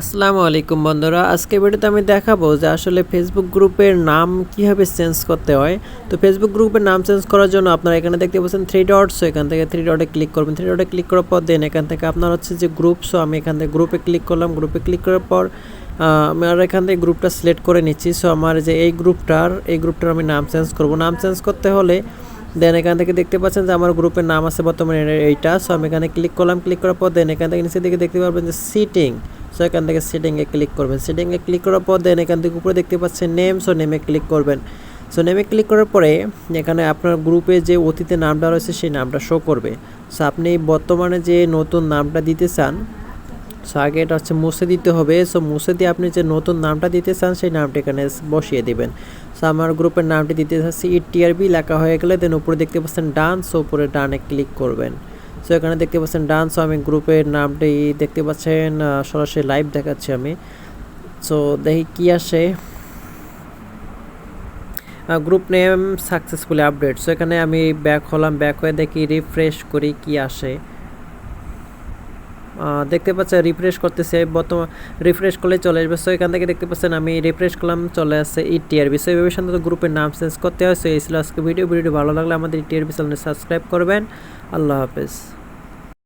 আসসালামু আলাইকুম বন্ধুরা আজকে ভিডিওতে আমি দেখাবো যে আসলে ফেসবুক গ্রুপের নাম কীভাবে চেঞ্জ করতে হয়। তো ফেসবুক গ্রুপের নাম চেঞ্জ করার জন্য আপনারা এখানে দেখতে পাচ্ছেন থ্রি ডটস এখান থেকে থ্রি ডটে ক্লিক করবেন। থ্রি ডটে ক্লিক করার পর দেন এখান থেকে আপনার হচ্ছে যে গ্রুপ সো আমি এখান থেকে গ্রুপে ক্লিক করলাম। গ্রুপে ক্লিক করার পর আমার এখান থেকে গ্রুপটা সিলেক্ট করে নিচ্ছি। সো আমার যে এই গ্রুপটার এই গ্রুপটার আমি নাম চেঞ্জ করব। নাম চেঞ্জ করতে হলে দেন এখান থেকে দেখতে পাচ্ছেন যে আমার গ্রুপের নাম আছে বর্তমানে এইটা। সো আমি এখানে ক্লিক করলাম। ক্লিক করার পর দেন এখান থেকে নিচে দিকে দেখতে পারবেন যে সিটিং সো এখান থেকে সেটিংয়ে ক্লিক করবেন। সেটিংয়ে ক্লিক করার পর দেন এখান থেকে উপরে দেখতে পাচ্ছেন নেম সো নেমে ক্লিক করবেন। সো নেমে ক্লিক করার পরে এখানে আপনার গ্রুপে যে অতীতে নামটা রয়েছে সেই নামটা শো করবে। সো আপনি বর্তমানে যে নতুন নামটা দিতে চান সো আগে এটা হচ্ছে মুছে দিতে হবে। সো মুছে দিয়ে আপনি যে নতুন নামটা দিতে চান, সেই নামটা এখানে বসিয়ে দেবেন। সো আমার গ্রুপের নামটি দিতে চাচ্ছি ইটিআরবি লেখা হয়ে গেলে দেন উপরে দেখতে পাচ্ছেন ডান সো উপরে ডানে ক্লিক করবেন। সো এখানে দেখতে পাচ্ছেন ডান্স আমি গ্রুপের নামটি দেখতে পাচ্ছেন সরাসরি লাইভ দেখাচ্ছি আমি। সো দেখি কি আসে। Group name successfully update so এখানে আমি ব্যাক হলাম ব্যাক হয়ে দেখি রিফ্রেশ করি কি আসে। দেখতে পাচ্ছেন রিফ্রেশ করতেছে। বর্তমান রিফ্রেশ করলে চলে আসবে। সো এখান থেকে দেখতে পাচ্ছেন, আমি রিফ্রেশ করলাম, চলে আসছে ইটিআরবি সো এইভাবে সাধারণত গ্রুপের নাম চেঞ্জ করতে হয়। সো এই ছিল আজকে ভিডিও, ভিডিওটি ভালো লাগলে আমাদের ইটিআরবি চ্যানেল সাবস্ক্রাইব করবেন। আল্লাহ হাফেজ।